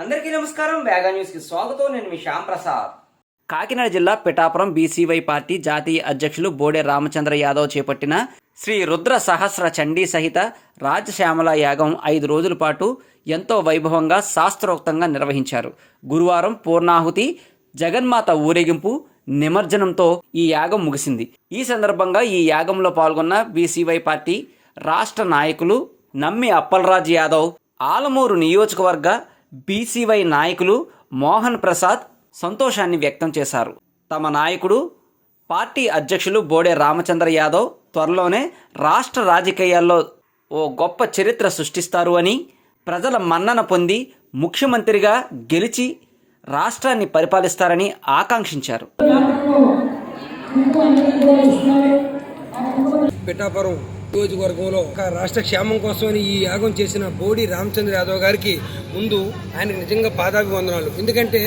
అందరికీ నమస్కారం. వేగా న్యూస్కి స్వాగతం. నేను మీ శ్యామ్ ప్రసాద్. కాకినాడ జిల్లా పిఠాపురం బీసీవై పార్టీ జాతీయ అధ్యక్షులు బోడే రామచంద్ర యాదవ్ చేపట్టిన శ్రీ రుద్ర సహస్ర చండీ సహిత రాజశ్యామల యాగం ఐదు రోజుల పాటు ఎంతో వైభవంగా శాస్త్రోక్తంగా నిర్వహించారు. గురువారం పూర్ణాహుతి జగన్మాత ఊరేగింపు నిమజ్జనంతో ఈ యాగం ముగిసింది. ఈ సందర్భంగా ఈ యాగంలో పాల్గొన్న బీసీవై పార్టీ రాష్ట్ర నాయకులు నమ్మి అప్పలరాజ్ యాదవ్ ఆలమూరు నియోజకవర్గ బీసీవై నాయకులు మోహన్ ప్రసాద్ సంతోషాన్ని వ్యక్తం చేశారు. తమ నాయకుడు పార్టీ అధ్యక్షులు బోడే రామచంద్ర యాదవ్ త్వరలోనే రాష్ట్ర రాజకీయాల్లో ఓ గొప్ప చరిత్ర సృష్టిస్తారు అని ప్రజల మన్నన పొంది ముఖ్యమంత్రిగా గెలిచి రాష్ట్రాన్ని పరిపాలిస్తారని ఆకాంక్షించారు. పిఠాపురం నియోజకవర్గంలో ఒక రాష్ట్ర క్షేమం కోసమని ఈ యాగం చేసిన బోడి రామచంద్ర యాదవ్ గారికి ముందు ఆయనకు నిజంగా పాదాభివందనాలు. ఎందుకంటే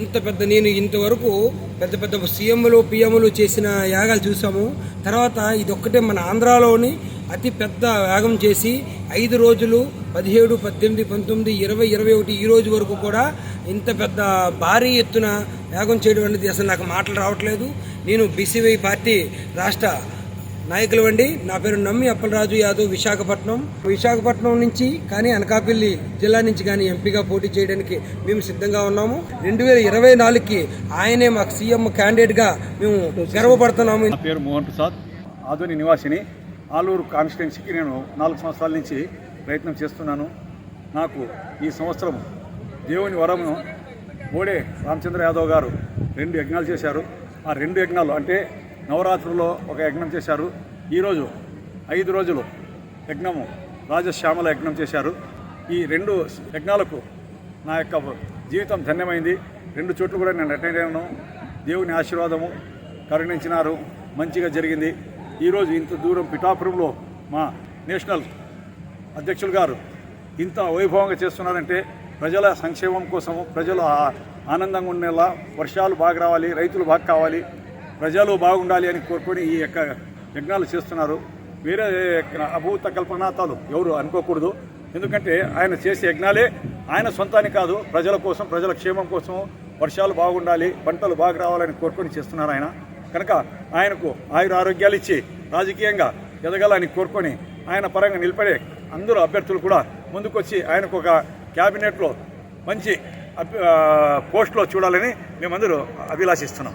ఇంత పెద్ద నేను ఇంతవరకు పెద్ద పెద్ద సీఎంలు పిఎంలు చేసిన యాగాలు చూసాము. తర్వాత ఇది ఒక్కటే మన ఆంధ్రాలోని అతి పెద్ద యాగం చేసి ఐదు రోజులు పదిహేడు పద్దెనిమిది పంతొమ్మిది ఇరవై ఇరవై ఒకటి ఈ రోజు వరకు కూడా ఇంత పెద్ద భారీ ఎత్తున యాగం చేయడం అనేది అసలు నాకు మాటలు రావట్లేదు. నేను బీసీవై పార్టీ రాష్ట్ర నాయకులు అండి నా పేరు నమ్మి అప్పలరాజు యాదవ్ విశాఖపట్నం. విశాఖపట్నం నుంచి కానీ అనకాపల్లి జిల్లా నుంచి కానీ ఎంపీగా పోటీ చేయడానికి మేము సిద్ధంగా ఉన్నాము. రెండు వేల ఇరవై నాలుగుకి ఆయనే మాకు సీఎం క్యాండిడేట్గా మేము గర్వపడుతున్నాము. నా పేరు మోహన్ ప్రసాద్ ఆధుని నివాసిని. ఆలూరు కాన్స్టిట్యున్సీకి నేను నాలుగు సంవత్సరాల నుంచి ప్రయత్నం చేస్తున్నాను. నాకు ఈ సంవత్సరం దేవుని వరము బోడే రామచంద్ర యాదవ్ గారు రెండు యజ్ఞాలు చేశారు. ఆ రెండు యజ్ఞాలు అంటే నవరాత్రుల్లో ఒక యజ్ఞం చేశారు. ఈరోజు ఐదు రోజులు యజ్ఞము రాజశ్యామల యజ్ఞం చేశారు. ఈ రెండు యజ్ఞాలకు నా యొక్క జీవితం ధన్యమైంది. రెండు చోట్ల కూడా నేను అటెండ్ అయ్యాను. దేవుని ఆశీర్వాదము కరుణించినారు. మంచిగా జరిగింది. ఈరోజు ఇంత దూరం పిఠాపురంలో మా నేషనల్ అధ్యక్షులు గారు ఇంత వైభవంగా చేస్తున్నారంటే ప్రజల సంక్షేమం కోసము ప్రజలు ఆ- ఆనందంగా ఉండేలా వర్షాలు బాగా రావాలి రైతులు బాగా కావాలి. ప్రజలు బాగుండాలి అని కోరుకొని ఈ యొక్క యజ్ఞాలు చేస్తున్నారు. వేరే అభూత కల్పనాతాలు ఎవరు అనుకోకూడదు. ఎందుకంటే ఆయన చేసే యజ్ఞాలే ఆయన సొంతాన్ని కాదు ప్రజల కోసం ప్రజల క్షేమం కోసం వర్షాలు బాగుండాలి పంటలు బాగా రావాలని కోరుకొని చేస్తున్నారు ఆయన. కనుక ఆయనకు ఆయుర ఆరోగ్యాలు ఇచ్చి రాజకీయంగా ఎదగాలని కోరుకొని ఆయన పరంగా నిలబడే అందరూ అభ్యర్థులు కూడా ముందుకొచ్చి ఆయనకు ఒక క్యాబినెట్లో మంచి అభ్య- పోస్ట్లో చూడాలని మేమందరూ అభిలాషిస్తున్నాం.